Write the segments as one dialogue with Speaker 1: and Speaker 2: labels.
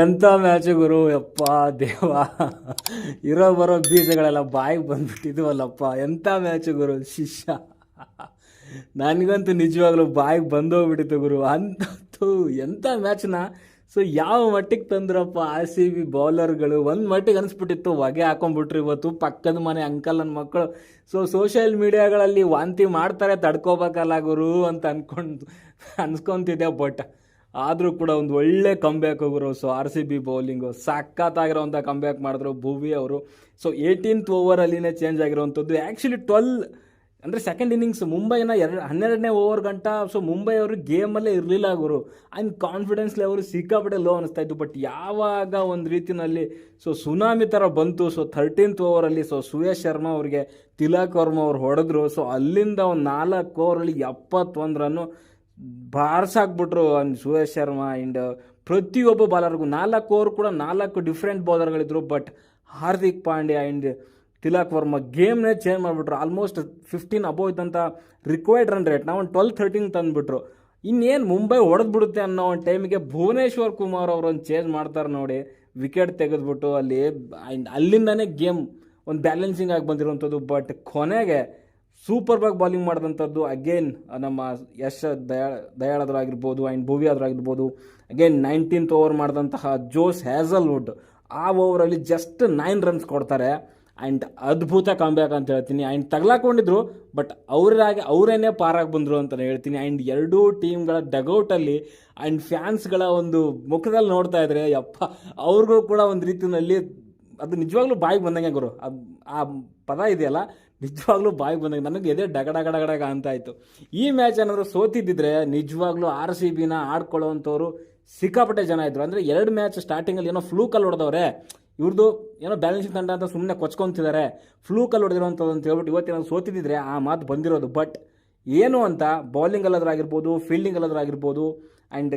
Speaker 1: ಎಂಥ ಮ್ಯಾಚು ಗುರು? ಯಪ್ಪ ದೇವ ಇರೋ ಬರೋ ಬೀಜಗಳೆಲ್ಲ ಬಾಯಿಗೆ ಬಂದ್ಬಿಟ್ಟಿದ್ವಲ್ಲಪ್ಪ. ಎಂಥ ಮ್ಯಾಚು ಗುರು? ಶಿಷ್ಯ. ನನಗಂತೂ ನಿಜವಾಗ್ಲೂ ಬಾಯಿಗೆ ಬಂದೋಗ್ಬಿಟ್ಟಿತ್ತು ಗುರು. ಅಂತೂ ಎಂಥ ಮ್ಯಾಚ್ನ ಸೊ ಯಾವ ಮಟ್ಟಿಗೆ ತಂದ್ರಪ್ಪ ಆರ್ ಸಿ ಬಿ ಬೌಲರ್ಗಳು ಒಂದು ಮಟ್ಟಿಗೆ ಅನಿಸ್ಬಿಟ್ಟಿತ್ತು, ಹೊಗೆ ಹಾಕೊಂಡ್ಬಿಟ್ರು ಇವತ್ತು, ಪಕ್ಕದ ಮನೆ ಅಂಕಲ್ ನನ್ನ ಮಕ್ಕಳು ಸೊ ಸೋಷಿಯಲ್ ಮೀಡಿಯಾಗಳಲ್ಲಿ ವಾಂತಿ ಮಾಡ್ತಾರೆ, ತಡ್ಕೋಬೇಕಲ್ಲ ಗುರು ಅಂತ ಅನ್ಕೊಂಡು, ಅನ್ಸ್ಕೊತಿದ್ದೆ ಬಟ್ ಆದರೂ ಕೂಡ ಒಂದು ಒಳ್ಳೆ ಕಂಬ್ಯಾಕ್ ಗುರು. So R C B bowling ಸಖತ್ತಾಗಿರೋವಂಥ comeback ಮಾಡಿದ್ರು ಭುವಿ ಅವರು. ಸೊ ಏಯ್ಟೀನ್ತ್ ಓವರಲ್ಲಿನೇ ಚೇಂಜ್ ಆಗಿರೋವಂಥದ್ದು. ಆ್ಯಕ್ಚುಲಿ ಟ್ವೆಲ್ ಅಂದರೆ ಸೆಕೆಂಡ್ ಇನ್ನಿಂಗ್ಸ್ ಮುಂಬೈನ ಎರಡು, ಹನ್ನೆರಡನೇ ಓವರ್ ಗಂಟ ಸೊ ಮುಂಬೈ ಅವರು ಗೇಮಲ್ಲೇ ಇರಲಿಲ್ಲ ಗುರು. ಆ್ಯಂಡ್ ಕಾನ್ಫಿಡೆನ್ಸ್ ಲೆವರು ಸಿಕ್ಕಾಪಟ್ಟೆ ಲೋ ಅನಿಸ್ತಾ ಇತ್ತು. ಬಟ್ ಯಾವಾಗ ಒಂದು ರೀತಿಯಲ್ಲಿ ಸೊ ಸುನಾಮಿ ಥರ ಬಂತು. ಸೊ ಥರ್ಟೀನ್ತ್ ಓವರಲ್ಲಿ ಸೊ ಸುಯೇಶ್ ಶರ್ಮಾ ಅವರಿಗೆ ತಿಲಕ್ ವರ್ಮ ಅವ್ರು ಹೊಡೆದ್ರು. ಸೊ ಅಲ್ಲಿಂದ ಒಂದು ನಾಲ್ಕು ಓವರಲ್ಲಿ ಎಪ್ಪತ್ತೊಂದು ರನ್ನು ಬಾರ್ಸಾಕ್ಬಿಟ್ರು ಸುರೇಶ್ ಶರ್ಮಾ ಆ್ಯಂಡ್ ಪ್ರತಿಯೊಬ್ಬ ಬಾಲರ್ಗೂ ನಾಲ್ಕು ಓವರ್ ಕೂಡ ನಾಲ್ಕು ಡಿಫ್ರೆಂಟ್ ಬೌಲರ್ಗಳಿದ್ರು ಬಟ್ ಹಾರ್ದಿಕ್ ಪಾಂಡ್ಯ ಆ್ಯಂಡ್ ತಿಲಕ್ ವರ್ಮಾ ಗೇಮ್ನೇ ಚೇಂಜ್ ಮಾಡಿಬಿಟ್ರು. ಆಲ್ಮೋಸ್ಟ್ ಫಿಫ್ಟೀನ್ ಅಬೋ ಇದ್ದಂಥ ರಿಕ್ವೈರ್ಡ್ ರನ್ ರೇಟ್ ನಾವು ಒಂದು ಟ್ವೆಲ್ ಥರ್ಟೀನ್ ತಂದುಬಿಟ್ರು. ಇನ್ನೇನು ಮುಂಬೈ ಹೊಡೆದ್ಬಿಡುತ್ತೆ ಅನ್ನೋ ಒಂದು ಟೈಮಿಗೆ ಭುವನೇಶ್ವರ್ ಕುಮಾರ್ ಅವರು ಒಂದು ಚೇಂಜ್ ಮಾಡ್ತಾರೆ ನೋಡಿ. ವಿಕೆಟ್ ತೆಗೆದ್ಬಿಟ್ಟು ಅಲ್ಲಿ, ಅಲ್ಲಿಂದನೇ ಗೇಮ್ ಒಂದು ಬ್ಯಾಲೆನ್ಸಿಂಗ್ ಆಗಿ ಬಂದಿರುವಂಥದ್ದು. ಬಟ್ ಕೊನೆಗೆ ಸೂಪರ್ ಬಾಗ್ ಬಾಲಿಂಗ್ ಮಾಡಿದಂಥದ್ದು ಅಗೇನ್ ನಮ್ಮ ಯಶ್ ದಯಾ ಆಗಿರ್ಬೋದು ಆ್ಯಂಡ್ ಭೂವಿ ಆದ್ರು ಆಗಿರ್ಬೋದು ಅಗೇನ್ ನೈನ್ಟೀನ್ತ್ ಓವರ್ ಮಾಡಿದಂತಹ ಜೋಸ್ ಹ್ಯಾಸಲ್ವುಡ್, ಆ ಓವರಲ್ಲಿ ಜಸ್ಟ್ ನೈನ್ ರನ್ಸ್ ಕೊಡ್ತಾರೆ. ಆ್ಯಂಡ್ ಅದ್ಭುತ ಕಾಂಬ್ಯಾಕ್ ಅಂತ ಹೇಳ್ತೀನಿ. ಆ್ಯಂಡ್ ತಗ್ಲಾಕೊಂಡಿದ್ರು ಬಟ್ ಅವರಾಗಿ, ಅವರೇನೇ ಪಾರಾಗಿ ಬಂದರು ಅಂತ ಹೇಳ್ತೀನಿ. ಆ್ಯಂಡ್ ಎರಡೂ ಟೀಮ್ಗಳ ಡಗೌಟಲ್ಲಿ ಆ್ಯಂಡ್ ಫ್ಯಾನ್ಸ್ಗಳ ಒಂದು ಮುಖದಲ್ಲಿ ನೋಡ್ತಾ ಇದ್ರೆ, ಯಪ್ಪ, ಅವ್ರಿಗೂ ಕೂಡ ಒಂದು ರೀತಿಯಲ್ಲಿ ಅದು ನಿಜವಾಗ್ಲೂ ಬಾಯಿಗೆ ಬಂದಂಗೆ ಗುರು. ಆ ಪದ ಇದೆಯಲ್ಲ? ನಿಜವಾಗ್ಲೂ ಬಾಯಿಗೆ ಬಂದಾಗ ನನಗೆ ಎದೆ ಡಗ ಡಗ ಡಗ ಅಂತ ಆಯಿತು ಈ ಮ್ಯಾಚ್ ಏನಾದರೂ ಸೋತಿದ್ದಿದ್ರೆ ನಿಜವಾಗ್ಲೂ ಆರ್ ಸಿ ಬಿನ ಆಡ್ಕೊಳ್ಳೋವಂಥವ್ರು ಸಿಕ್ಕಾಪಟ್ಟೆ ಜನ ಇದ್ರು. ಅಂದರೆ ಎರಡು ಮ್ಯಾಚ್ ಸ್ಟಾರ್ಟಿಂಗಲ್ಲಿ ಏನೋ ಫ್ಲೂಕಲ್ಲಿ ಹೊಡೆದವ್ರೆ. ಇವ್ರದ್ದು ಏನೋ ಬ್ಯಾಲೆನ್ಸಿಂಗ್ ತಂಡ ಅಂತ ಸುಮ್ಮನೆ ಕೊಚ್ಕೊಂತಿದ್ದಾರೆ ಫ್ಲೂಕಲ್ಲಿ ಹೊಡೆದಿರೋಂಥದ್ದು ಅಂತ ಹೇಳ್ಬಿಟ್ಟು ಇವತ್ತೇನಾದ್ರು ಸೋತಿದ್ದಿದ್ರೆ ಆ ಮಾತು ಬಂದಿರೋದು. ಬಟ್ ಏನು ಅಂತ ಬೌಲಿಂಗ್ ಅಲ್ಲದ್ರಾಗಿರ್ಬೋದು ಫೀಲ್ಡಿಂಗ್ ಅಲ್ಲದ್ರಾಗಿರ್ಬೋದು ಆ್ಯಂಡ್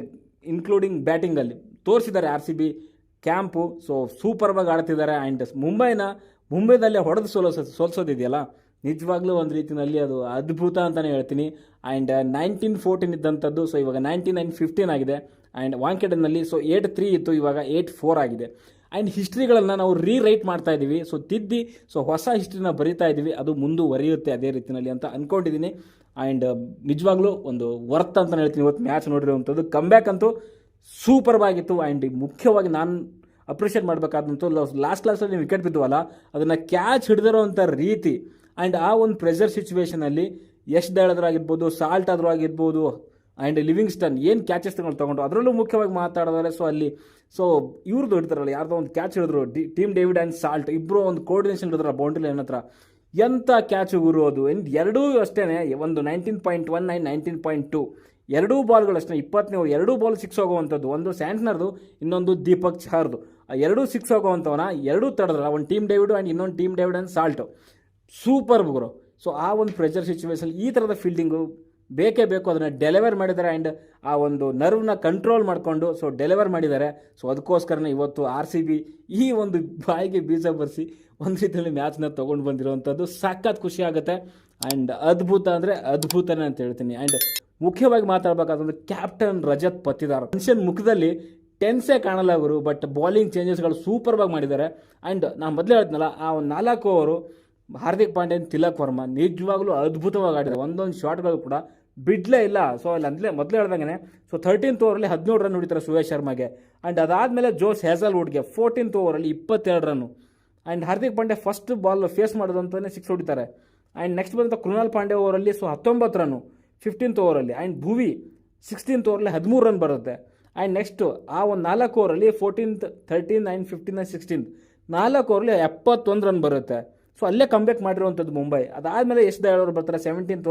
Speaker 1: ಇನ್ಕ್ಲೂಡಿಂಗ್ ಬ್ಯಾಟಿಂಗಲ್ಲಿ ತೋರಿಸಿದ್ದಾರೆ R C B camp so ಸೂಪರ್ವಾಗಿ ಆಡ್ತಿದ್ದಾರೆ. ಆ್ಯಂಡ್ ಮುಂಬೈನ ಮುಂಬೈದಲ್ಲೇ ಹೊಡೆದು ಸೋಲೋ ಸೋಲ್ಸೋದಿದೆಯಲ್ಲ? ನಿಜವಾಗ್ಲೂ ಒಂದು ರೀತಿಯಲ್ಲಿ ಅದು ಅದ್ಭುತ ಅಂತಲೇ ಹೇಳ್ತೀನಿ. ಆ್ಯಂಡ್ ನೈನ್ಟೀನ್ ಫೋರ್ಟೀನ್ ಇದ್ದಂಥದ್ದು ಸೊ ಇವಾಗ ನೈನ್ಟೀನ್ ನೈನ್ ಫಿಫ್ಟೀನ್ ಆಗಿದೆ. ಆ್ಯಂಡ್ ವಾಂಕೆಡನಲ್ಲಿ ಸೊ ಏಟ್ ತ್ರೀ ಇತ್ತು, ಇವಾಗ ಏಯ್ಟ್ ಫೋರ್ ಆಗಿದೆ. ಆ್ಯಂಡ್ ಹಿಸ್ಟ್ರಿಗಳನ್ನು ನಾವು ರೀರೈಟ್ ಮಾಡ್ತಾ ಇದ್ದೀವಿ ಸೊ ತಿದ್ದಿ ಸೊ ಹೊಸ ಹಿಸ್ಟ್ರಿನ ಬರಿತಾ ಇದ್ದೀವಿ ಅದು ಮುಂದುವರಿಯುತ್ತೆ ಅದೇ ರೀತಿಯಲ್ಲಿ ಅಂತ ಅಂದ್ಕೊಂಡಿದ್ದೀನಿ ಆ್ಯಂಡ್ ನಿಜವಾಗ್ಲೂ ಒಂದು ವರ್ತ್ ಅಂತ ಹೇಳ್ತೀನಿ. ಇವತ್ತು ಮ್ಯಾಚ್ ನೋಡಿರುವಂಥದ್ದು. ಕಂಬ್ಯಾಕ್ ಅಂತೂ ಸೂಪರ್ವಾಗಿತ್ತು ಆ್ಯಂಡ್ ಮುಖ್ಯವಾಗಿ ನಾನು ಅಪ್ರಿಷಿಯೇಟ್ ಮಾಡಬೇಕಾದಂಥ ಲಾಸ್ಟ್ ಲಾಸ್ಟಲ್ಲಿ ವಿಕೆಟ್ ಬಿದ್ದುವಲ್ಲ, ಅದನ್ನು ಕ್ಯಾಚ್ ಹಿಡಿದಿರೋವಂಥ ರೀತಿ ಆ್ಯಂಡ್ ಆ ಒಂದು ಪ್ರೆಷರ್ ಸಿಚುವೇಷನಲ್ಲಿ ಎಷ್ಟು ಆಗಿರ್ಬೋದು, ಸಾಲ್ಟ್ ಆದರೂ ಆಗಿರ್ಬೋದು ಆ್ಯಂಡ್ ಲಿವಿಂಗ್ಸ್ಟನ್ ಏನು ಕ್ಯಾಚಸ್ ತಗೊಂಡು ತೊಗೊಂಡು ಅದರಲ್ಲೂ ಮುಖ್ಯವಾಗಿ ಮಾತಾಡಿದ್ರೆ ಸೊ ಅಲ್ಲಿ ಸೊ ಇವ್ರದ್ದು ಹಿಡ್ತಾರಲ್ಲ, ಯಾರ್ದೋ ಒಂದು ಕ್ಯಾಚ್ ಹಿಡಿದ್ರು ಟೀಮ್ ಡೇವಿಡ್ ಆ್ಯಂಡ್ ಸಾಲ್ಟ್ ಇಬ್ಬರು ಒಂದು ಕೋರ್ಡಿನೇಷನ್ ಹಿಡಿದ್ರ ಬೌಂಡ್ರಿ ಹತ್ರ. ಎಂಥ ಕ್ಯಾಚ್ ಉರೋದು ಅದು ಎಂಡ್ ಎರಡೂ ಅಷ್ಟೇ ಒಂದು nineteen point one nine nineteen point two ಎರಡೂ ಬಾಲ್ಗಳು ಅಷ್ಟೇ ಇಪ್ಪತ್ತನೇ ಎರಡೂ ಬಾಲ್ ಸಿಕ್ಸ್ ಹೋಗುವಂಥದ್ದು ಒಂದು ಸ್ಯಾಂಟ್ನರ್ದು ಇನ್ನೊಂದು ದೀಪಕ್ ಚಹಾರ್ದು ಎರಡೂ ಸಿಕ್ಸ್ ಹೋಗುವಂಥವನ ಎರಡೂ ತಡೆದ್ರ ಒಂದು ಟೀಮ್ ಡೇವಿಡ್ ಆ್ಯಂಡ್ ಇನ್ನೊಂದು team David and Salt super Guru. So ಆ ಒಂದು ಪ್ರೆಷರ್ ಸಿಚುವೇಶನ್ ಈ ಥರದ ಫೀಲ್ಡಿಂಗು ಬೇಕೇ ಬೇಕು. ಅದನ್ನು ಡೆಲಿವರ್ ಮಾಡಿದ್ದಾರೆ ಆ್ಯಂಡ್ ಆ ಒಂದು ನರ್ವ್ನ ಕಂಟ್ರೋಲ್ ಮಾಡಿಕೊಂಡು ಸೊ ಡೆಲಿವರ್ ಮಾಡಿದ್ದಾರೆ. ಸೊ ಅದಕ್ಕೋಸ್ಕರನೇ ಇವತ್ತು ಆರ್ ಸಿ ಬಿ ಈ ಒಂದು ಬಾಯಿಗೆ ಬೀಜ ಬರ್ಸಿ ಒಂದು ರೀತಿಯಲ್ಲಿ ಮ್ಯಾಚ್ನ ತೊಗೊಂಡು ಬಂದಿರೋವಂಥದ್ದು ಸಖತ್ ಖುಷಿ ಆಗುತ್ತೆ. ಆ್ಯಂಡ್ ಅದ್ಭುತ ಅಂದರೆ ಅದ್ಭುತನೇ ಅಂತ ಹೇಳ್ತೀನಿ. ಆ್ಯಂಡ್ ಮುಖ್ಯವಾಗಿ ಮಾತಾಡಬೇಕಾದ್ರೆ ಕ್ಯಾಪ್ಟನ್ ರಜತ್ ಪತ್ತಿದಾರ್. ಮನುಷ್ಯನ ಮುಖದಲ್ಲಿ ಟೆನ್ಸೇ ಕಾಣಲ್ಲ ಅವರು ಬಟ್ ಬಾಲಿಂಗ್ ಚೇಂಜಸ್ಗಳು ಸೂಪರ್ವಾಗಿ ಮಾಡಿದ್ದಾರೆ. ಆ್ಯಂಡ್ ನಾನು ಮೊದಲೇ ಹೇಳ್ತೀನಲ್ಲ ಆ ಒಂದು ನಾಲ್ಕು ಓವರು ಹಾರ್ದಿಕ್ ಪಾಂಡ್ಯನ್, ತಿಲಕ್ ವರ್ಮಾ ನಿಜವಾಗ್ಲೂ ಅದ್ಭುತವಾಗಿ ಆಡಿದ್ದಾರೆ. ಒಂದೊಂದು ಶಾಟ್ಗಳು ಕೂಡ ಬಿಡ್ಲೇ ಇಲ್ಲ. ಸೊ ಅಲ್ಲಿ ಅಂದಲೇ ಮೊದಲೇ ಹೇಳ್ದಂಗೆ ಸೊ ಥರ್ಟೀನ್ತ್ ಓವರಲ್ಲಿ ಹದಿನೇಳು ರನ್ ಹೊಡಿತಾರೆ ಸುರೇಶ್ ಶರ್ಮಾಗೆ. ಆ್ಯಂಡ್ ಅದಾದಮೇಲೆ ಜೋಸ್ ವುಡ್ಗೆ ಫೋರ್ಟೀನ್ತ್ ಓವರಲ್ಲಿ ಇಪ್ಪತ್ತೆರಡು run. And Hardik Pandya first ball face ಮಾಡೋದಂತಲೇ six ಹೊಡಿತಾರೆ. ಆ್ಯಂಡ್ ನೆಕ್ಸ್ಟ್ ಬಂದಂಥ ಕೃಣಾಲ್ ಪಾಂಡೆ ಓವರಲ್ಲಿ ಸೊ ಹತ್ತೊಂಬತ್ತು ರನ್ನು ಫಿಫ್ಟೀನ್ತ್ ಓವರಲ್ಲಿ ಆ್ಯಂಡ್ ಭುವಿ ಸಿಕ್ಸ್ಟೀನ್ತ್ ಓವರಲ್ಲಿ ಹದಿಮೂರು ರನ್ ಬರುತ್ತೆ. ಆ್ಯಂಡ್ ನೆಕ್ಸ್ಟು ಆ ಒಂದು ನಾಲ್ಕು ಓವರಲ್ಲಿ fourteenth thirteen and fifteen and sixteenth ನಾಲ್ಕು ಓವರಲ್ಲಿ ಎಪ್ಪತ್ತೊಂದು ರನ್ ಬರುತ್ತೆ. ಸೊ ಅಲ್ಲೇ ಕಂಬ್ಯಾಕ್ ಮಾಡಿರುವಂಥದ್ದು ಮುಂಬೈ. ಅದಾದಮೇಲೆ ಎಷ್ಟು ಓವರ್ ಬರ್ತಾರೆ ಸೆವೆಂಟೀನ್ತ್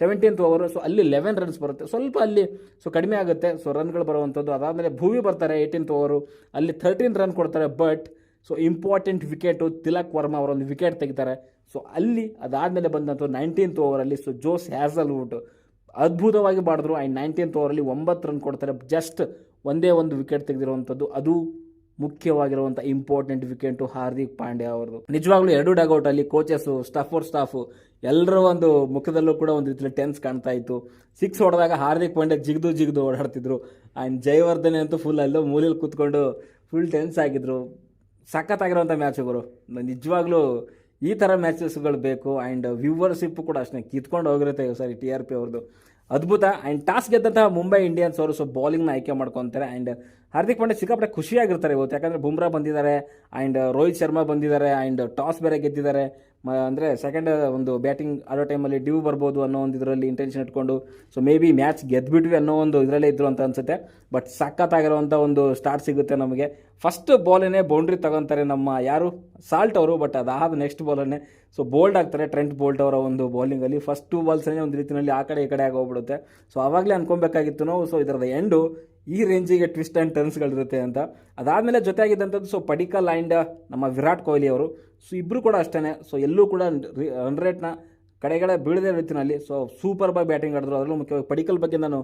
Speaker 1: ಸೆವೆಂಟೀನ್ತ್ ಓವರ್ ಸೊ ಅಲ್ಲಿ ಲೆವೆನ್ ರನ್ಸ್ ಬರುತ್ತೆ. ಸ್ವಲ್ಪ ಅಲ್ಲಿ ಸೊ ಕಡಿಮೆ ಆಗುತ್ತೆ. ಸೊ ರನ್ಗಳು ಬರುವಂಥದ್ದು. ಅದಾದಮೇಲೆ ಭೂವಿ ಬರ್ತಾರೆ ಏಯ್ಟೀನ್ತ್ ಓವರು ಅಲ್ಲಿ ಥರ್ಟೀನ್ ರನ್ ಕೊಡ್ತಾರೆ but so important wicket Tilak Varma ಅವರೊಂದು ವಿಕೆಟ್ ತೆಗಿತಾರೆ. ಸೊ ಅಲ್ಲಿ ಅದಾದಮೇಲೆ ಬಂದಂಥ ನೈನ್ಟೀನ್ತ್ ಓವರಲ್ಲಿ ಸೊ ಜೋಸ್ ಹ್ಯಾಸಲ್ವುಡ್. ಅದ್ಭುತವಾಗಿ ಮಾಡಿದ್ರು ಆ್ಯಂಡ್ ನೈನ್ಟೀನ್ತ್ ಓವರಲ್ಲಿ ಒಂಬತ್ತು ರನ್ ಕೊಡ್ತಾರೆ. ಜಸ್ಟ್ ಒಂದೇ ಒಂದು ವಿಕೆಟ್ ತೆಗೆದಿರುವಂಥದ್ದು ಅದು ಮುಖ್ಯವಾಗಿರುವಂಥ ಇಂಪಾರ್ಟೆಂಟ್ ವಿಕೆಟು ಹಾರ್ದಿಕ್ ಪಾಂಡ್ಯ ಅವ್ರದ್ದು. ನಿಜವಾಗ್ಲೂ ಎರಡು ಡಗೌಟಲ್ಲಿ ಕೋಚಸ್ಸು ಸ್ಟಾಫ್ ಫೋರ್ ಸ್ಟಾಫು ಎಲ್ಲರ ಒಂದು ಮುಖದಲ್ಲೂ ಕೂಡ ಒಂದು ರೀತಿಯಲ್ಲಿ ಟೆನ್ಸ್ ಕಾಣ್ತಾ ಇತ್ತು. ಸಿಕ್ಸ್ ಹೊಡೆದಾಗ ಹಾರ್ದಿಕ್ ಪಾಂಡ್ಯ ಜಿಗ್ದು ಜಿಗ್ದು ಓಡಾಡ್ತಿದ್ರು. ಆ್ಯಂಡ್ ಜಯವರ್ಧನೆ ಅಂತೂ ಫುಲ್ ಅಲ್ಲೋ ಮೂಲೆಯಲ್ಲಿ ಕೂತ್ಕೊಂಡು ಫುಲ್ ಟೆನ್ಸ್ ಆಗಿದ್ರು. ಸಖತ್ತಾಗಿರುವಂಥ ಮ್ಯಾಚ್ ಗುರು. ನಿಜವಾಗ್ಲೂ ಈ ಥರ ಮ್ಯಾಚಸ್ಗಳು ಬೇಕು ಆ್ಯಂಡ್ ವ್ಯೂವರ್ಶಿಪ್ ಕೂಡ ಅಷ್ಟೇ. ಕಿತ್ಕೊಂಡು ಹೋಗಿರುತ್ತೆ ಸರಿ ಟಿ ಆರ್ ಪಿ ಅವ್ರದ್ದು ಅದ್ಭುತ ಆ್ಯಂಡ್ ಟಾಸ್ ಗೆದ್ದಂತಹ ಮುಂಬೈ ಇಂಡಿಯನ್ಸ್ ಅವರು ಸೊ ಬೌಲಿಂಗ್ನ ಆಯ್ಕೆ ಮಾಡ್ಕೊತಾರೆ ಆ್ಯಂಡ್ ಹಾರ್ದಿಕ್ ಪಾಂಡೆ ಸಿಕ್ಕಾಪಟ್ಟೆ ಖುಷಿಯಾಗಿರ್ತಾರೆ ಇವತ್ತು. ಯಾಕಂದರೆ ಬುಮ್ರಾ ಬಂದಿದ್ದಾರೆ ಆ್ಯಂಡ್ ರೋಹಿತ್ ಶರ್ಮಾ ಬಂದಿದ್ದಾರೆ ಆ್ಯಂಡ್ ಟಾಸ್ ಬೇರೆ ಗೆದ್ದಿದ್ದಾರೆ. ಅಂದರೆ ಸೆಕೆಂಡ್ ಒಂದು ಬ್ಯಾಟಿಂಗ್ ಆಡೋ ಟೈಮಲ್ಲಿ ಡ್ಯೂ ಬರ್ಬೋದು ಅನ್ನೋ ಒಂದು ಇದರಲ್ಲಿ ಇಂಟೆನ್ಷನ್ ಇಟ್ಕೊಂಡು ಸೊ ಮೇ ಬಿ ಮ್ಯಾಚ್ ಗೆದ್ಬಿಟ್ವಿ ಅನ್ನೋ ಒಂದು ಇದರಲ್ಲೇ ಇದ್ರು ಅಂತ ಅನಿಸುತ್ತೆ. ಬಟ್ ಸಖತ್ತಾಗಿರುವಂಥ ಒಂದು ಸ್ಟಾರ್ಟ್ ಸಿಗುತ್ತೆ ನಮಗೆ. ಫಸ್ಟ್ ಬಾಲೇ ಬೌಂಡ್ರಿ ತಗೊತಾರೆ ನಮ್ಮ ಯಾರು? ಸಾಲ್ಟ್ ಅವರು ಬಟ್ ಅದಾದ ನೆಕ್ಸ್ಟ್ ಬಾಲನ್ನೇ ಸೊ ಬೋಲ್ಡ್ ಆಗ್ತಾರೆ ಟ್ರೆಂಟ್ ಬೋಲ್ಟ್ ಅವರ ಒಂದು ಬೌಲಿಂಗಲ್ಲಿ ಫಸ್ಟ್ ಟೂ ಬಾಲ್ಸ್ನೇ ಒಂದು ರೀತಿಯಲ್ಲಿ ಆ ಕಡೆ ಈ ಕಡೆ ಆಗೋಗ್ಬಿಡುತ್ತೆ. ಸೊ ಅವಾಗಲೇ ಅನ್ಕೊಬೇಕಾಗಿತ್ತು ನಾವು. ಸೊ ಇದರದ ಎಂಡು ಈ ರೇಂಜಿಗೆ ಟ್ವಿಸ್ಟ್ ಆ್ಯಂಡ್ ಟರ್ನ್ಸ್ಗಳಿರುತ್ತೆ ಅಂತ. ಅದಾದಮೇಲೆ ಜೊತೆಯಾಗಿದ್ದಂಥದ್ದು ಸೊ ಪಡಿಕಲ್ ಆ್ಯಂಡ್ ನಮ್ಮ ವಿರಾಟ್ ಕೊಹ್ಲಿ ಅವರು. ಸೊ ಇಬ್ಬರು ಕೂಡ ಅಷ್ಟೇ ಸೊ ಎಲ್ಲೂ ಕೂಡ ರನ್ ರೇಟ್ನ ಕಡೆಗಡೆ ಬೀಳದೇ ರೀತಿಯಲ್ಲಿ ಸೊ ಸೂಪರ್ ಬಾಯ್ ಬ್ಯಾಟಿಂಗ್ ಆಡಿದ್ರು. ಅದರಲ್ಲೂ ಮುಖ್ಯವಾಗಿ ಪಡಿಕಲ್ ಬಗ್ಗೆ ನಾನು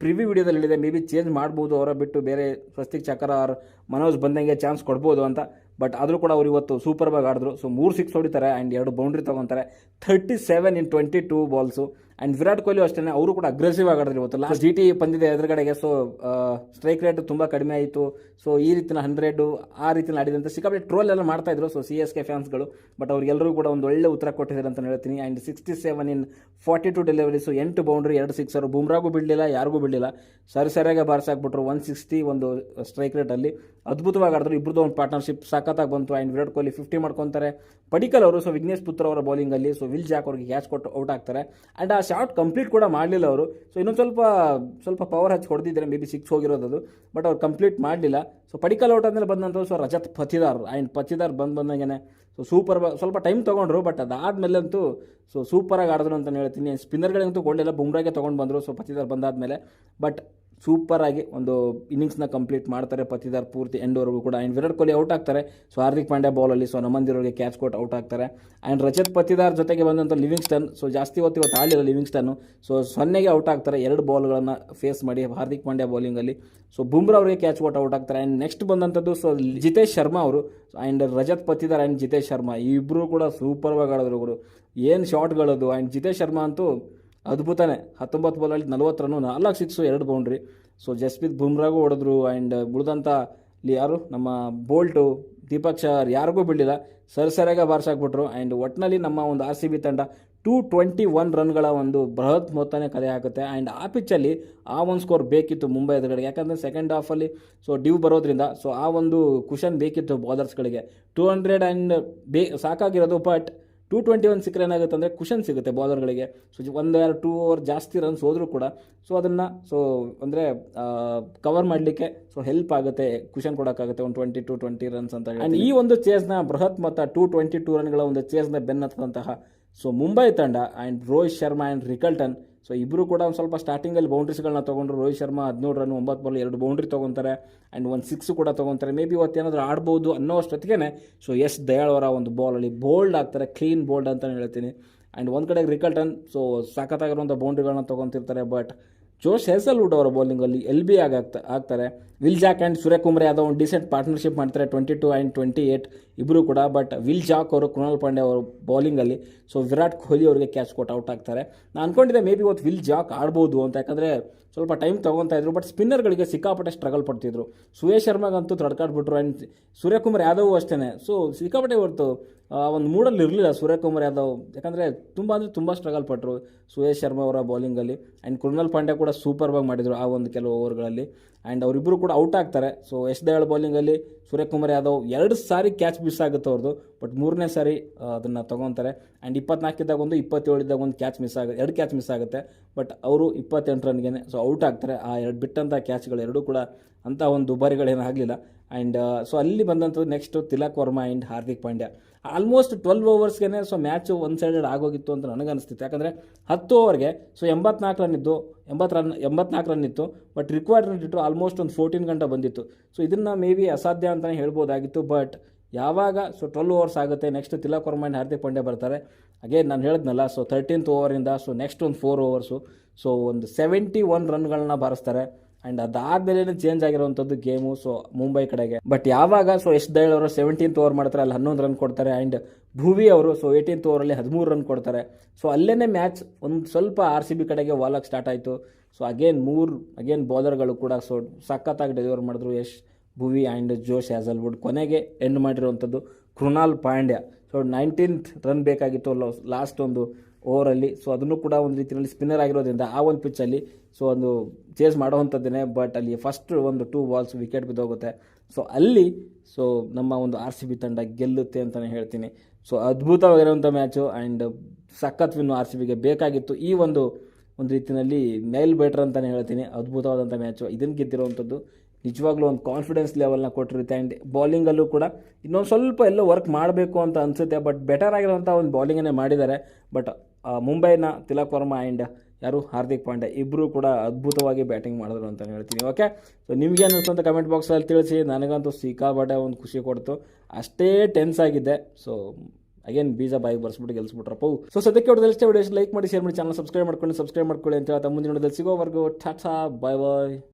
Speaker 1: ಪ್ರಿವ್ಯೂ ವಿಡಿಯೋದಲ್ಲಿ ಹೇಳಿದೆ ಮೇ ಬಿ ಚೇಂಜ್ ಮಾಡ್ಬೋದು, ಅವರ ಬಿಟ್ಟು ಬೇರೆ ಸ್ವಸ್ತಿಕ್ ಚಕ್ರ ಅವ್ರ ಮನೋಜ್ ಬಂದಂಗೆ ಚಾನ್ಸ್ ಕೊಡ್ಬೋದು ಅಂತ. ಬಟ್ ಆದರೂ ಕೂಡ ಅವ್ರು ಇವತ್ತು ಸೂಪರ್ ಬಾಗ್ ಆಡಿದ್ರು. ಸೊ ಮೂರು ಸಿಕ್ಸ್ ಹೊಡಿತಾರೆ ಆ್ಯಂಡ್ ಎರಡು boundary ತೊಗೊತಾರೆ. Thirty seven in twenty two balls and Virat Kohli ಅಷ್ಟೇ ಅವರು ಕೂಡ ಅಗ್ರೆಸಿವ್ ಆಗಿದ್ರು ಇವತ್ತು ಲಾಸ್ಟ್ ಜಿ ಟಿ ಬಂದಿದೆ ಎದುರುಗಡೆಗೆ ಸೊ ಸ್ಟ್ರೈಕ್ ರೇಟ್ ತುಂಬ ಕಡಿಮೆ ಆಯಿತು. ಸೊ ಈ ರೀತಿನ ಹಂಡ್ರೆಡು ಆ ರೀತಿನ ಆಡಿದಂತೆ ಸಿಕ್ಕಾಪಟ್ಟೆ ಟ್ರೋಲ್ ಎಲ್ಲ ಮಾಡ್ತಾ ಇದ್ರು ಸೊ ಸಿ ಎಸ್ ಕೆ ಫ್ಯಾನ್ಸ್ಗಳು ಬಟ್ ಅವ್ರಿಗೆಲ್ಲರೂ ಕೂಡ ಒಂದು ಒಳ್ಳೆ ಉತ್ತರ ಕೊಟ್ಟಿದ್ದಾರೆ ಅಂತ ಹೇಳ್ತೀನಿ. And sixty seven in forty two deliveries ಎಂಟು ಬೌಂಡ್ರಿ ಎರಡು ಸಿಕ್ಸರು ಬುಮ್ರಾಗೂ ಬಿಡಲಿಲ್ಲ, ಯಾರಿಗೂ ಬಿಡಲಿಲ್ಲ. ಸರಿ ಸರಿಯಾಗಿ ಬಾರಿಸಾಕ್ಬಿಟ್ರು ಒನ್ ಸಿಕ್ಸ್ಟಿ ಒಂದು ಸ್ಟ್ರೈಕ್ ರೇಟಲ್ಲಿ ಅದ್ಭುತವಾಗಿ ಆಡಿದ್ರು ಇಬ್ಬರದ್ದು ಒಂದು ಪಾರ್ಟ್ನರ್ಶಿಪ್ ಸಖತ್ತಾಗಿ ಬಂತು. ಆ್ಯಂಡ್ ವಿರಾಟ್ ಕೊಹ್ಲಿ ಫಿಫ್ಟಿ ಮಾಡ್ಕೊತಾರೆ. ಪಡಿಕಲ್ ಅವರು ಸೊ ವಿಘ್ನೇಶ್ ಪುತ್ರ ಅವರ ಬೌಲಿಂಗಲ್ಲಿ ಸೊ ವಿಲ್ ಜಾಕ್ ಅವ್ರಿಗೆ ಕ್ಯಾಚ್ ಕೊಟ್ಟು ಔಟ್ ಆಗ್ತಾರೆ. ಆ್ಯಂಡ್ ಆ ಶಾಟ್ ಕಂಪ್ಲೀಟ್ ಕೂಡ ಮಾಡಲಿಲ್ಲ ಅವರು. ಸೊ ಇನ್ನೊಂದು ಸ್ವಲ್ಪ ಸ್ವಲ್ಪ ಪವರ್ ಹಚ್ಚಿ ಹೊಡೆದಿದ್ದಾರೆ ಮೇ ಬಿ ಸಿಕ್ಸ್ ಹೋಗಿರೋದು ಬಟ್ ಅವ್ರು ಕಂಪ್ಲೀಟ್ ಮಾಡಲಿಲ್ಲ. ಸೊ ಪಡಿಕಲ್ ಔಟ್ ಆದಮೇಲೆ ನಂತರ ಸೊ ರಜತ್ ಪತಿದಾರ್ ಆ್ಯಂಡ್ ಪತಿದಾರ್ ಬಂದು ಬಂದಂಗೆ ಸೊ ಸೂಪರ್ ಸ್ವಲ್ಪ ಟೈಮ್ ತೊಗೊಂಡ್ರು ಬಟ್ ಅದಾದಮೇಲೆ ಅಂತೂ ಸೊ ಸೂಪರಾಗಿ ಆಡಿದ್ರು ಅಂತ ಹೇಳ್ತೀನಿ. ಸ್ಪಿನ್ನರ್ಗಳಿಗಂತೂ ಕೊಳ್ಳಿಲ್ಲ ಬುಮ್ರಾಗೆ ತೊಗೊಂಡು ಬಂದರು ಸೊ ಪತಿದಾರ್ ಬಂದಾದಮೇಲೆ. ಬಟ್ ಸೂಪರಾಗಿ ಒಂದು ಇನ್ನಿಂಗ್ಸ್ನ ಕಂಪ್ಲೀಟ್ ಮಾಡ್ತಾರೆ. ಪತಿದಾರ್ ಪೂರ್ತಿ ಎಂಡ್ವರೆಗೂ ಕೂಡ. ಆ್ಯಂಡ್ ವಿರಾಟ್ ಕೊಹ್ಲಿ ಔಟ್ ಆಗ್ತಾರೆ. ಸೊ ಹಾರ್ದಿಕ್ ಪಾಂಡ್ಯ ಬಾಲಲ್ಲಿ ಸೊ ನಮ್ಮಂದಿರೋರಿಗೆ ಕ್ಯಾಚ್ ಕೊಟ್ಟು ಔಟ್ ಆಗ್ತಾರೆ. ಆ್ಯಂಡ್ ರಜತ್ ಪತಿದಾರ್ ಜೊತೆಗೆ ಬಂದಂಥ ಲಿವಿಂಗ್ಸ್ಟನ್ ಸೊ ಜಾಸ್ತಿ ಹೊತ್ತು ಇವತ್ತು ಆಡಲಿಲ್ಲ ಲಿವಿಂಗ್ಸ್ಟನ್ನು ಸೊ ಸೊನ್ನೆಗೆ ಔಟ್ ಆಗ್ತಾರೆ. ಎರಡು ಬಾಲ್ಗಳನ್ನು ಫೇಸ್ ಮಾಡಿ ಹಾರ್ದಿಕ್ ಪಾಂಡ್ಯ ಬೌಲಿಂಗಲ್ಲಿ ಸೊ ಬುಮ್ರಾ ಅವರಿಗೆ ಕ್ಯಾಚ್ ಕೊಟ್ಟು ಔಟ್ ಆಗ್ತಾರೆ. ಆ್ಯಂಡ್ ನೆಕ್ಸ್ಟ್ ಬಂದಂಥದ್ದು ಸೊ ಜಿತೇಶ್ ಶರ್ಮಾ ಅವರು. ಆ್ಯಂಡ್ ರಜತ್ ಪತಿದಾರ್ ಆ್ಯಂಡ್ ಜಿತೇಶ್ ಶರ್ಮಾ ಇಬ್ಬರು ಕೂಡ ಸೂಪರ್ವಾಗಿ ಆಡಿದ್ರು ಏನು ಶಾಟ್ಗಳದು ಆ್ಯಂಡ್ ಜಿತೇಶ್ ಶರ್ಮಾ ಅಂತೂ ಅದ್ಭುತನೇ. ಹತ್ತೊಂಬತ್ತು ಬಾಲಲ್ಲಿ ನಲ್ವತ್ತು ರನ್ನು ನಾಲ್ಕು ಸಿಕ್ಸು ಎರಡು ಬೌಂಡ್ರಿ ಸೊ ಜಸ್ಪ್ರೀತ್ ಬುಮ್ರಾಗೂ ಹೊಡೆದ್ರು. ಆ್ಯಂಡ್ ಉಳಿದಂಥ ಇಲ್ಲಿ ಯಾರು? ನಮ್ಮ ಬೋಲ್ಟು ದೀಪಕ್ ಶಹರ್ ಯಾರಿಗೂ ಬಿಡಲಿಲ್ಲ. ಸರಿ ಸರಿಯಾಗಿ ಬಾರ್ಸಾಕ್ಬಿಟ್ರು ಆ್ಯಂಡ್ ಒಟ್ಟಿನಲ್ಲಿ ನಮ್ಮ ಒಂದು ಆರ್ ಸಿ ಬಿ ತಂಡ ಟೂ ಟ್ವೆಂಟಿ ಒನ್ ರನ್ಗಳ ಒಂದು ಬೃಹತ್ ಮೊತ್ತನೇ ಕಲೆ ಹಾಕುತ್ತೆ. ಆ್ಯಂಡ್ ಆ ಪಿಚ್ಚಲ್ಲಿ ಆ ಒಂದು ಸ್ಕೋರ್ ಬೇಕಿತ್ತು ಮುಂಬೈ ಎದುರುಗಡೆ. ಯಾಕಂದರೆ ಸೆಕೆಂಡ್ ಹಾಫಲ್ಲಿ ಸೊ ಡ್ಯೂ ಬರೋದ್ರಿಂದ ಸೊ ಆ ಒಂದು ಕುಷನ್ ಬೇಕಿತ್ತು ಬಾಲರ್ಸ್ಗಳಿಗೆ ಟೂ ಹಂಡ್ರೆಡ್ ಆ್ಯಂಡ್ ಬೇ ಸಾಕಾಗಿರೋದು ಬಟ್ ಟೂ ಟ್ವೆಂಟಿ ಒನ್ ಸಿಕ್ಕರೆ ಏನಾಗುತ್ತೆ ಅಂದರೆ ಕುಷನ್ ಸಿಗುತ್ತೆ ಬಾಲರ್ಗಳಿಗೆ ಸೊ ಒಂದು ಎರಡು ಟೂ ಓವರ್ ಜಾಸ್ತಿ ರನ್ಸ್ ಹೋದರೂ ಕೂಡ ಸೊ ಅದನ್ನು ಸೊ ಅಂದರೆ ಕವರ್ ಮಾಡಲಿಕ್ಕೆ ಸೊ ಹೆಲ್ಪ್ ಆಗುತ್ತೆ ಕುಷನ್ ಕೊಡೋಕ್ಕಾಗುತ್ತೆ ಒಂದು ಟ್ವೆಂಟಿ ಟು ಟ್ವೆಂಟಿ ರನ್ಸ್ ಅಂತ ಹೇಳಿ ಆ್ಯಂಡ್ ಈ ಒಂದು ಚೇಸ್ನ ಬೃಹತ್ ಮೊತ್ತ ಟೂ ಟ್ವೆಂಟಿ ಟೂ ರನ್ಗಳ ಒಂದು ಚೇಸ್ನ ಬೆನ್ನತ್ತಂತಹ ಸೊ ಮುಂಬೈ ತಂಡ and Rohit Sharma and Rickelton so ಇಬ್ಬರು ಕೂಡ ಒಂದು ಸ್ವಲ್ಪ ಸ್ಟಾರ್ಟಿಂಗಲ್ಲಿ ಬೌಂಡ್ರೀಸ್ಗಳನ್ನ ತೊಗೊಂಡ್ರು. ರೋಹಿತ್ ಶರ್ಮಾ ಹದಿನೇಳು ರನ್ ಒಂಬತ್ತು ಬಾಲ್ ಎರಡು ಬೌಂಡ್ರಿ ತೊಗೊತಾರೆ. ಆ್ಯಂಡ್ ಒಂದು ಸಿಕ್ಸ್ ಕೂಡ ತೊಗೊತಾರೆ. ಮೇ ಬಿ ಇವತ್ತೇನಾದರೂ ಆಡ್ಬೋದು ಅನ್ನೋ ಅಷ್ಟೊತ್ತಿಗೆ ಸೊ ಎಸ್ ದಯಾಳ್ ಅವರ ಒಂದು ಬಾಲಲ್ಲಿ ಬೋಲ್ಡ್ ಆಗ್ತಾರೆ ಕ್ಲೀನ್ ಬೋಲ್ಡ್ ಅಂತಲೇ ಹೇಳ್ತೀನಿ. ಆ್ಯಂಡ್ ಒಂದು ಕಡೆ ರಿಕಲ್ಟನ್ ಸೊ ಸಖತ್ತಾಗಿರುವಂಥ ಬೌಂಡ್ರಿಗಳನ್ನ ತೊಗೊತಿರ್ತಾರೆ ಬಟ್ ಜೋಶ್ ಹೆಸಲ್ವುಡ್ ಅವರ ಬೌಲಿಂಗಲ್ಲಿ ಎಲ್ ಬಿ ಆಗಿ ಆಗ್ತಾ ಆಗ್ತಾರೆ. Will Jack and Suryakumar Yadav ಒಂದು ಡಿಸೆಂಟ್ ಪಾರ್ಟ್ನರ್ಶಿಪ್ ಮಾಡ್ತಾರೆ twenty two and twenty eight ಇಬ್ಬರು ಕೂಡ. ಬಟ್ ವಿಲ್ ಜಾಕ್ ಅವರು, ಕೃಣಾಲ್ ಪಾಂಡೆ ಅವರು ಬೌಲಿಂಗಲ್ಲಿ ಸೊ ವಿರಾಟ್ ಕೊಹ್ಲಿ ಅವರಿಗೆ ಕ್ಯಾಚ್ ಕೊಟ್ಟು ಔಟ್ ಆಗ್ತಾರೆ. ನಾನು ಅನ್ಕೊಂಡಿದ್ದೆ ಮೇ ಬಿ ಇವತ್ತು ವಿಲ್ ಜಾಕ್ ಆಡ್ಬೋದು ಅಂತ. ಯಾಕಂದರೆ ಸ್ವಲ್ಪ ಟೈಮ್ ಇದ್ರು ಬಟ್ ಸ್ಪಿನ್ನರ್ಗಳಿಗೆ ಸಿಕ್ಕಾಪಟ್ಟೆ ಸ್ಟ್ರಗಲ್ ಪಡ್ತಿದ್ರು. ಸುರೇಶ್ ಶರ್ಮಾಗಂತೂ ತಡ್ಕಾಡ್ಬಿಟ್ರು ಆ್ಯಂಡ್ ಸೂರ್ಯಕುಮಾರ್ ಯಾದವ್ ಅಷ್ಟೇ ಸೊ ಸಿಕ್ಕಾಪಟ್ಟೆ ಹೊರತು ಒಂದು ಮೂಡಲ್ಲಿ ಇರಲಿಲ್ಲ. ಸೂರ್ಯಕುಮಾರ್ ಯಾದವ್. ಯಾಕಂದರೆ ತುಂಬ ಅಂದರೆ ತುಂಬ ಸ್ಟ್ರಗಲ್ ಪಟ್ಟರು ಸುರೇಶ್ ಶರ್ಮಾ ಅವರ ಬೌಲಿಂಗಲ್ಲಿ ಆ್ಯಂಡ್ ಕೃಣಲ್ ಪಾಂಡ್ಯ ಕೂಡ ಸೂಪರ್ವಾಗಿ ಮಾಡಿದರು ಆ ಒಂದು ಕೆಲವು ಓವರ್ಗಳಲ್ಲಿ ಆ್ಯಂಡ್ ಅವರಿಬ್ಬರು ಕೂಡ ಔಟ್ ಆಗ್ತಾರೆ. ಸೊ ಯಶ್ ದಯಾಳ್ ಬೌಲಿಂಗಲ್ಲಿ ಸೂರ್ಯಕುಮಾರ್ ಯಾದವ್ ಎರಡು ಸಾರಿ ಕ್ಯಾಚ್ ಮಿಸ್ ಆಗುತ್ತೆ ಅವ್ರದ್ದು ಬಟ್ ಮೂರನೇ ಸಾರಿ ಅದನ್ನು ತೊಗೊತಾರೆ. ಆ್ಯಂಡ್ ಇಪ್ಪತ್ನಾಲ್ಕಿದ್ದಾಗ ಒಂದು ಇಪ್ಪತ್ತೇಳಿದ್ದಾಗ ಒಂದು ಕ್ಯಾಚ್ ಮಿಸ್ ಆಗುತ್ತೆ, ಎರಡು ಕ್ಯಾಚ್ ಮಿಸ್ ಆಗುತ್ತೆ. ಬಟ್ ಅವರು ಇಪ್ಪತ್ತೆಂಟು ರನ್ಗೆ ಸೊ ಔಟ್ ಆಗ್ತಾರೆ. ಆ ಎರಡು ಬಿಟ್ಟಂಥ ಕ್ಯಾಚ್ಗಳು ಎರಡೂ ಕೂಡ ಅಂಥ ಒಂದು ದುಬಾರಿಗಳೇನು ಆಗಲಿಲ್ಲ. ಆ್ಯಂಡ್ ಸೊ ಅಲ್ಲಿ ಬಂದಂಥದ್ದು next Tilak Varma and Hardik Pandya. Almost twelve ಓವರ್ಸ್ಗೆ so match one sided ಆಗೋಗಿತ್ತು ಅಂತ ನನಗೆ ಅನಿಸ್ತಿತ್ತು ಯಾಕಂದರೆ ಹತ್ತು ಓವರ್ಗೆ ಸೊ ಎಂಬತ್ನಾಲ್ಕು ರನ್ ಇದ್ದು, ಎಂಬತ್ತು ರನ್, ಎಂಬತ್ನಾಲ್ಕು ರನ್ ಇತ್ತು ಬಟ್ ರಿಕ್ವೈರ್ಡ್ ರನ್ ಇಟ್ಟು ಆಲ್ಮೋಸ್ಟ್ ಒಂದು ಫೋರ್ಟೀನ್ ಗಂಟೆ ಬಂದಿತ್ತು. ಸೊ ಇದನ್ನು ಮೇ ಬಿ ಅಸಾಧ್ಯ ಅಂತಲೇ ಹೇಳ್ಬೋದಾಗಿತ್ತು ಬಟ್ ಯಾವಾಗ ಸೊ ಟ್ವೆಲ್ ಓವರ್ಸ್ ಆಗುತ್ತೆ ನೆಕ್ಸ್ಟ್ ತಿಲಕ್ ವರ್ಮಾ ಆ್ಯಂಡ್ ಹಾರ್ದಿಕ್ ಪಾಂಡ್ಯ ಬರ್ತಾರೆ. ಅಗೇನ್ ನಾನು ಹೇಳಿದ್ನಲ್ಲ ಸೊ ತರ್ಟೀನ್ತ್ ಓವರಿಂದ ಸೊ ನೆಕ್ಸ್ಟ್ ಒಂದು ಫೋರ್ ಓವರ್ಸು ಸೊ ಒಂದು ಸೆವೆಂಟಿ ಒನ್ ರನ್ಗಳನ್ನ ಬಾರಿಸ್ತಾರೆ. ಆ್ಯಂಡ್ ಅದಾದಮೇಲೆ ಚೇಂಜ್ ಆಗಿರುವಂಥದ್ದು ಗೇಮು ಸೊ ಮುಂಬೈ ಕಡೆಗೆ. ಬಟ್ ಯಾವಾಗ ಸೊ ಯಶ್ ದಯಾಳ್ ಅವರು ಸೆವೆಂಟೀನ್ತ್ ಓವರ್ ಮಾಡ್ತಾರೆ, ಅಲ್ಲಿ ಹನ್ನೊಂದು ರನ್ ಕೊಡ್ತಾರೆ ಆ್ಯಂಡ್ ಭುವಿ ಅವರು ಸೊ ಏಯ್ಟೀನ್ತ್ ಓವರಲ್ಲಿ ಹದಿಮೂರು ರನ್ ಕೊಡ್ತಾರೆ. ಸೊ ಅಲ್ಲೇ ಮ್ಯಾಚ್ ಒಂದು ಸ್ವಲ್ಪ ಆರ್ ಸಿ ಬಿ ಕಡೆಗೆ ವಾಲಕ್ಕೆ ಸ್ಟಾರ್ಟ್ ಆಯಿತು. ಸೊ ಅಗೇನ್ ಮೂರು ಅಗೇನ್ ಬೌಲರ್ಗಳು ಕೂಡ ಸೊ ಸಖತ್ತಾಗಿ ಡೆಲಿವರ್ ಮಾಡಿದ್ರು Yash, Bhuvi and Josh Hazlewood ಕೊನೆಗೆ ಎಂಡ್ ಮಾಡಿರುವಂಥದ್ದು Krunal Pandya. So nineteenth run ಬೇಕಾಗಿತ್ತು ಲಾಸ್ಟ್ ಒಂದು ಓವರಲ್ಲಿ ಸೊ ಅದನ್ನು ಕೂಡ ಒಂದು ರೀತಿಯಲ್ಲಿ ಸ್ಪಿನ್ನರ್ ಆಗಿರೋದ್ರಿಂದ, ಆ ಒಂದು ಪಿಚ್ಚಲ್ಲಿ ಸೊ ಒಂದು ಚೇಸ್ ಮಾಡೋವಂಥದ್ದೇ ಬಟ್ ಅಲ್ಲಿ ಫಸ್ಟ್ ಒಂದು ಟೂ ಬಾಲ್ಸ್ ವಿಕೆಟ್ ಬಿದ್ದೋಗುತ್ತೆ. ಸೊ ಅಲ್ಲಿ ಸೊ ನಮ್ಮ ಒಂದು ಆರ್ ಸಿ ಬಿ ತಂಡ ಗೆಲ್ಲುತ್ತೆ ಅಂತಲೇ ಹೇಳ್ತೀನಿ. ಸೊ ಅದ್ಭುತವಾಗಿರುವಂಥ ಮ್ಯಾಚು ಆ್ಯಂಡ್ ಸಖತ್ ವಿನ್ನು ಆರ್ ಸಿ ಬಿಗೆ ಬೇಕಾಗಿತ್ತು. ಈ ಒಂದು ಒಂದು ರೀತಿಯಲ್ಲಿ ನೈಲ್ ಬೆಟ್ರ್ ಅಂತಲೇ ಹೇಳ್ತೀನಿ. ಅದ್ಭುತವಾದಂಥ ಮ್ಯಾಚು ಇದನ್ನು ಗೆದ್ದಿರುವಂಥದ್ದು ನಿಜವಾಗ್ಲೂ ಒಂದು ಕಾನ್ಫಿಡೆನ್ಸ್ ಲೆವೆಲ್ನ ಕೊಟ್ಟಿರುತ್ತೆ. ಆ್ಯಂಡ್ ಬೌಲಿಂಗಲ್ಲೂ ಕೂಡ ಇನ್ನೊಂದು ಸ್ವಲ್ಪ ಎಲ್ಲೋ ವರ್ಕ್ ಮಾಡಬೇಕು ಅಂತ ಅನಿಸುತ್ತೆ ಬಟ್ ಬೆಟರ್ ಆಗಿರುವಂಥ ಒಂದು ಬೌಲಿಂಗನ್ನೇ ಮಾಡಿದ್ದಾರೆ. ಬಟ್ ಮುಂಬೈನ ತಿಲಕ್ ವರ್ಮಾ ಆ್ಯಂಡ್ ಯಾರು? ಹಾರ್ದಿಕ್ ಪಾಂಡೆ ಇಬ್ಬರು ಕೂಡ ಅದ್ಭುತವಾಗಿ ಬ್ಯಾಟಿಂಗ್ ಮಾಡಿದ್ರು ಅಂತ ಹೇಳ್ತೀನಿ. ಓಕೆ ಸೊ ನಿಮ್ಗೆ ಅನ್ನಿಸ್ತಂತ ಅಂತ ಕಮೆಂಟ್ ಬಾಕ್ಸಲ್ಲಿ ತಿಳಿಸಿ. ನನಗಂತೂ ಸಿಕ್ಕಾಪಟ್ಟೆ ಒಂದು ಖುಷಿ ಕೊಡ್ತು. ಅಷ್ಟೇ ಟೆನ್ಸ್ ಆಗಿದ್ದೆ ಸೊ ಅಗೇನ್ ಬೀಜ ಬಾಯಿಗೆ ಬರ್ಸ್ಬಿಟ್ಟು ಗೆಲ್ಸ್ಬಿಟ್ರಪ್ಪ. ಸೊ ಸದ್ಯಕ್ಕೆ ಹೊಡೆದಲ್ಲಿ ಇಷ್ಟೇ ವಿಡಿಯೋ ಲೈಕ್ ಮಾಡಿ ಶೇರ್ ಮಾಡಿ ಚಾನಲ್ ಸಬ್ಸ್ಕ್ರೈಬ್ ಮಾಡ್ಕೊಳ್ಳಿ. ಸಬ್ಸ್ಕ್ರೈಬ್ ಮಾಡ್ಕೊಳ್ಳಿ ಅಂತ ಹೇಳ್ತಾ ಮುಂದಿನ ವಿಡಿಯೋದಲ್ಲಿ ಸಿಗೋವರೆಗೂ ಟಾಟಾ ಬಾಯ್ ಬಾಯ್